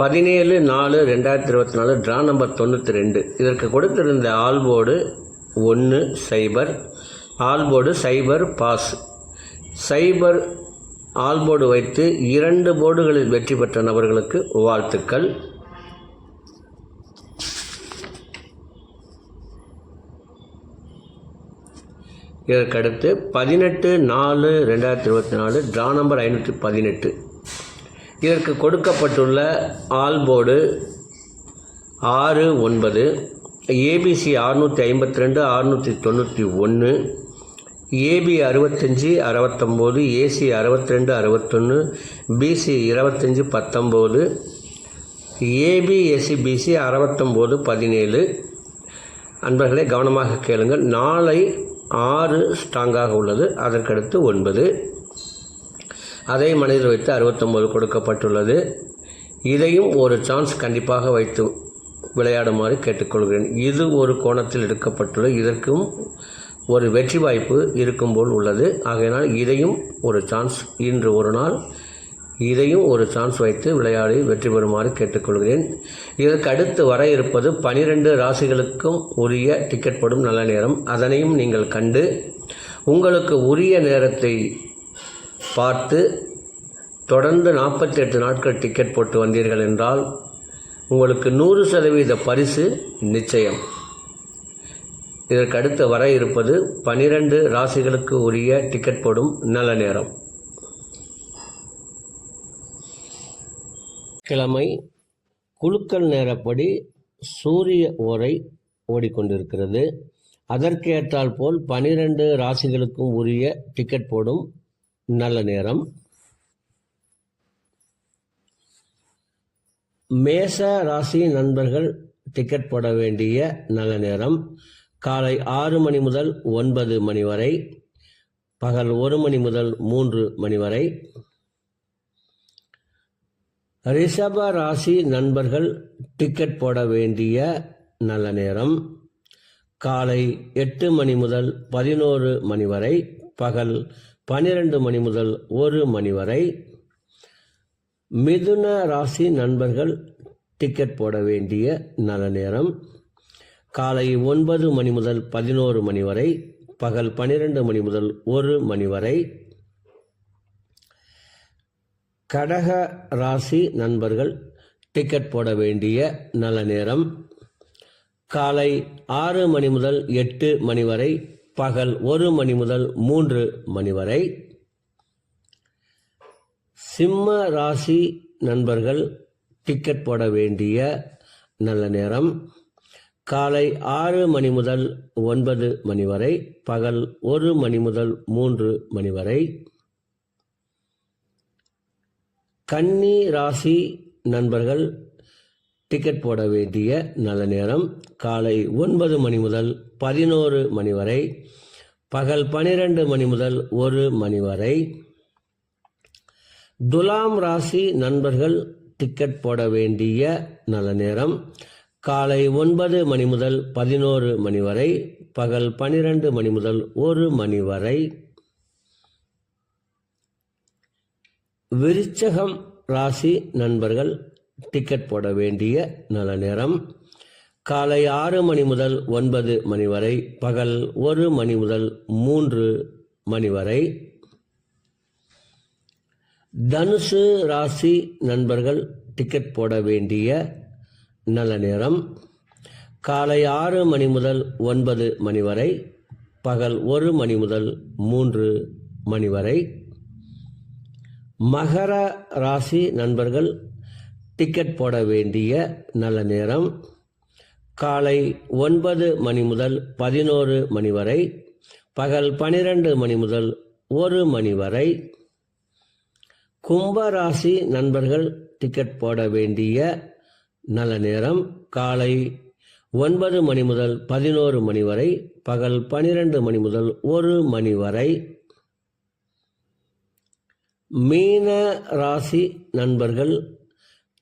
பதினேழு நாலு ரெண்டாயிரத்தி இருபத்தி நாலு ட்ரா நம்பர் தொண்ணூற்றி ரெண்டு. இதற்கு கொடுத்திருந்த ஆல்போர்டு ஒன்று சைபர் ஆல்போர்டு சைபர் பாஸ் சைபர் ஆல்போர்டு வைத்து இரண்டு போர்டுகளில் வெற்றி பெற்ற நபர்களுக்கு வாழ்த்துக்கள். இதற்கடுத்து பதினெட்டு நாலு ரெண்டாயிரத்தி இருபத்தி நாலு ட்ரா நம்பர் ஐநூற்றி பதினெட்டு. இதற்கு கொடுக்கப்பட்டுள்ள ஆல்போர்டு ஆறு ஒன்பது ஏபிசி அறுநூற்றி ஐம்பத்தி ரெண்டு அறுநூற்றி தொண்ணூற்றி ஒன்று ஏபி அறுபத்தஞ்சி அறுபத்தொம்போது ஏசி அறுபத்தி ரெண்டு அறுபத்தொன்று பிசி இருபத்தஞ்சி பத்தொம்போது ஏபிஎஸ்சி பிசி அறுபத்தொம்போது பதினேழு. அன்பர்களே கவனமாக கேளுங்கள். நாளை ஆறு ஸ்ட்ராங்காக உள்ளது. அதற்கடுத்து ஒன்பது. அதை மனதில் வைத்து அறுபத்தொம்போது கொடுக்கப்பட்டுள்ளது. இதையும் ஒரு சான்ஸ் கண்டிப்பாக வைத்து விளையாடுமாறு கேட்டுக்கொள்கிறேன். இது ஒரு கோணத்தில் எடுக்கப்பட்டுள்ள இதற்கும் ஒரு வெற்றி வாய்ப்பு இருக்கும் போல் உள்ளது. ஆகையினால் இதையும் ஒரு சான்ஸ் இன்று ஒரு நாள் இதையும் ஒரு சான்ஸ் வைத்து விளையாடி வெற்றி பெறுமாறு கேட்டுக்கொள்கிறேன். இதற்கு அடுத்து வர இருப்பது பனிரெண்டு ராசிகளுக்கும் உரிய டிக்கெட் படும் நல்ல நேரம். அதனையும் நீங்கள் கண்டு உங்களுக்கு உரிய நேரத்தை பார்த்து தொடர்ந்து நாற்பத்தி எட்டு நாட்கள் டிக்கெட் போட்டு வந்தீர்கள் என்றால் உங்களுக்கு நூறு சதவீத பரிசு நிச்சயம். இதற்கு அடுத்து வர இருப்பது பனிரெண்டு ராசிகளுக்கு உரிய டிக்கெட் போடும் நல்ல நேரம். கிழமை குலுக்கல் நேரப்படி சூரிய ஓரை ஓடிக்கொண்டிருக்கிறது. அதற்கேற்றால் போல் பனிரெண்டு ராசிகளுக்கும் உரிய டிக்கெட் போடும் நல்ல நேரம். மேச ராசி நண்பர்கள் டிக்கெட் போட வேண்டிய நல்ல நேரம். காலை ஆறு மணி முதல் ஒன்பது மணி வரை. பகல் ஒரு மணி முதல் மூன்று மணி வரை. ரிஷப ராசி நண்பர்கள் டிக்கெட் போட வேண்டிய நல்ல நேரம். காலை எட்டு மணி முதல் பதினோரு மணி வரை. பகல் பனிரெண்டு மணி முதல் ஒரு மணி வரை மிதுன ராசி நண்பர்கள் டிக்கெட் போட வேண்டிய நல்ல நேரம். காலை ஒன்பது மணி முதல் பதினோரு மணி வரை பகல் பன்னிரெண்டு மணி முதல் ஒரு மணி வரை. கடக ராசி நண்பர்கள் டிக்கெட் போட வேண்டிய நல்ல நேரம். காலை ஆறு மணி முதல் எட்டு மணி வரை பகல் ஒரு மணி முதல் மூன்று மணி வரை. சிம்ம ராசி நண்பர்கள் டிக்கெட் போட வேண்டிய நல்ல நேரம். காலை ஆறு மணி முதல் ஒன்பது மணி வரை பகல் ஒரு மணி முதல் மூன்று மணி வரை. கன்னி ராசி நண்பர்கள் டிக்கெட் போட வேண்டிய நல்ல நேரம். காலை ஒன்பது மணி முதல் பதினோரு மணி வரை. பகல் பனிரெண்டு மணி முதல் ஒரு மணி வரை. துலாம் ராசி நண்பர்கள் டிக்கெட் போட வேண்டிய நல்ல நேரம். காலை ஒன்பது மணி முதல் பதினோரு மணி வரை. பகல் பனிரெண்டு மணி முதல் ஒரு மணி வரை. விருச்சகம் ராசி நண்பர்கள் டிக்கெட் போட வேண்டிய நல்ல நேரம். காலை ஆறு மணி முதல் ஒன்பது மணி வரை பகல் ஒரு மணி முதல் மூன்று மணி வரை. தனுசு ராசி நண்பர்கள் டிக்கெட் போட வேண்டிய நல்ல நேரம். காலை ஆறு மணி முதல் ஒன்பது மணி வரை பகல் ஒரு மணி முதல் மூன்று மணி வரை. மகர ராசி நண்பர்கள் டிக்கெட் போட வேண்டிய நல்ல நேரம். காலை ஒன்பது மணி முதல் பதினோரு மணி வரை பகல் பனிரெண்டு மணி முதல் ஒரு மணி வரை. கும்பராசி நண்பர்கள் டிக்கெட் போட வேண்டிய நல்ல நேரம். காலை ஒன்பது மணி முதல் பதினோரு மணி வரை பகல் பனிரெண்டு மணி முதல் ஒரு மணி வரை. மீன ராசி நண்பர்கள்